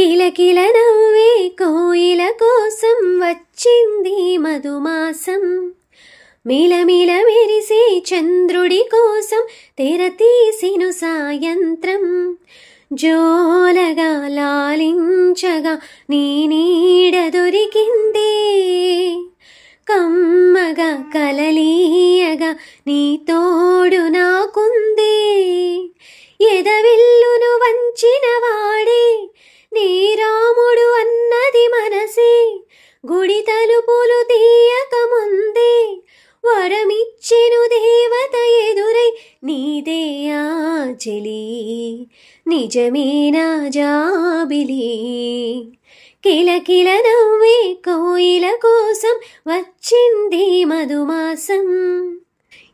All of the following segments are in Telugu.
కిలకిల నవ్వే కోయిల కోసం వచ్చింది మధుమాసం. మిలమిల మెరిసే చంద్రుడి కోసం తెరతీసిను సాయంత్రం. జోలగా లాలించగా నీ నీడ దొరికిందే. కమ్మగా కలలీయగా నీతో గుడి తలుపులు తీయక ముందే వరమిచ్చెను దేవత ఎదురై నీదే ఆచలి నిజమేనా జాబిలి. కిలకిల నవ్వే కోయిల కోసం వచ్చింది మధుమాసం.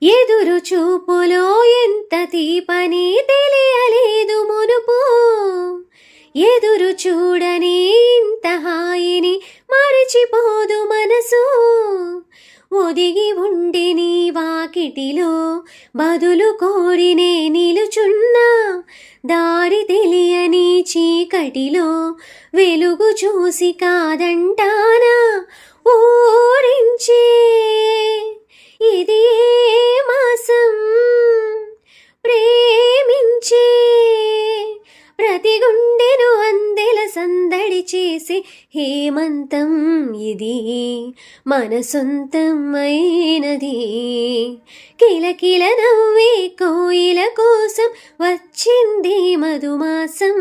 ఎదురు చూపులో ఎంత తీపని తెలియలేదు మునుపు. ఎదురు చూడని ఇంత హాయిని మా మరచిపోదు మనసు. ఒదిగి ఉండి నీ వాకిటిలో బదులు కోరినే నిలుచున్నా. దారి తెలియని చీకటిలో వెలుగు చూసి కాదంటానా? ఊరించే ఇది మాసం. ప్రేమించే ప్రతి గుండెను అందెల సందడి చేసే హేమంతం ఇది మన సొంతమైనది కిలకిల నవ్వే కోయిల కోసం వచ్చింది మధుమాసం.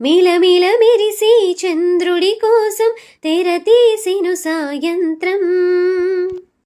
మిలమిల మెరిసి చంద్రుడి కోసం తెర తీసిను సాయంత్రం.